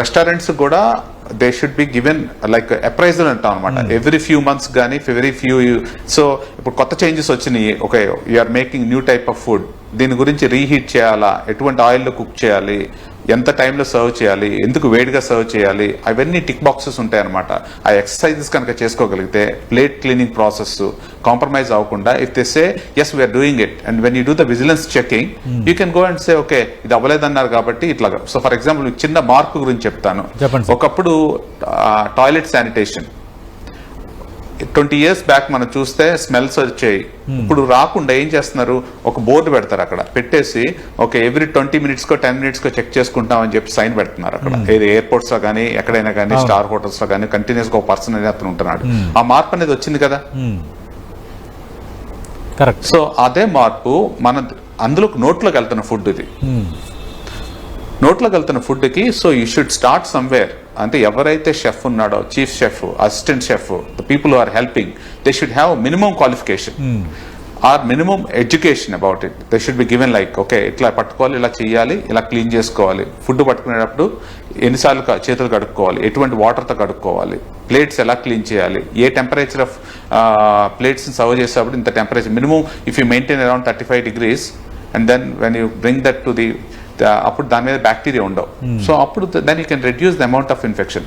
Restaurants కూడా they should be given like appraisal అంటాం అనమాట ఎవ్రీ ఫ్యూ మంత్స్ కానీ ఎవ్రీ ఫ్యూ సో ఇప్పుడు కొత్త చేంజెస్ వచ్చినాయి. Okay are making new type of food దీని గురించి రీహీట్ చేయాలా? ఎటువంటి ఆయిల్లో కుక్ చేయాలి? ఎంత టైంలో సర్వ్ చేయాలి ఎందుకు వేడిగా సర్వ్ చేయాలి అవన్నీ టిక్ బాక్సెస్ ఉంటాయి అనమాట ఆ ఎక్సర్సైజెస్ కనుక చేసుకోగలిగితే ప్లేట్ క్లీనింగ్ ప్రాసెస్ కాంప్రమైజ్ అవ్వకుండా if they say yes we're doing it and when you do the vigilance checking you can go and say okay ఇది అవ్వలేదన్నారు కాబట్టి ఇట్లా సో ఫర్ ఎగ్జాంపుల్ చిన్న మార్పు గురించి చెప్తాను. ఒకప్పుడు toilet sanitation twenty years back మనం చూస్తే స్మెల్స్ వచ్చాయి. ఇప్పుడు రాకుండా ఏం చేస్తున్నారు? ఒక బోర్డు పెడతారు అక్కడ. పెట్టేసి ఒక ఎవ్రీ ట్వంటీ మినిట్స్ కో టెన్ మినిట్స్ కో చెక్ చేసుకుంటామని చెప్పి సైన్ పెడుతున్నారు అక్కడ. ఏది ఎయిర్పోర్ట్స్లో కానీ ఎక్కడైనా కానీ స్టార్ హోటల్స్లో కానీ కంటిన్యూస్గా ఒక పర్సన్ అనేది అతను ఉంటున్నాడు. ఆ మార్పు అనేది వచ్చింది కదా? కరెక్ట్ సో అదే మార్పు మన అందులో నోట్లోకి వెళ్తున్న ఫుడ్ ఇది. నోట్లోకి వెళ్తున్న ఫుడ్కి so you should start somewhere అంటే ఎవరైతే షెఫ్ ఉన్నాడో chief chef assistant chef the people are helping they should have minimum qualification or minimum education about it they should be given like okay ఇట్లా పట్టుకోవాలి ఇలా చేయాలి ఇలా క్లీన్ చేసుకోవాలి. Food పట్టుకునేటప్పుడు ఎన్నిసార్లు చేతులు కడుక్కోవాలి ఎటువంటి వాటర్తో కడుక్కోవాలి ప్లేట్స్ ఎలా క్లీన్ చేయాలి ఏ టెంపరేచర్ ఆఫ్ ప్లేట్స్ సర్వ్ చేసేటప్పుడు ఇంత temperature minimum if you maintain around thirty five degrees and then when you bring that to the అప్పుడు దాని మీద బ్యాక్టీరియా ఉండవు. సో అప్పుడు then you can reduce the amount of infection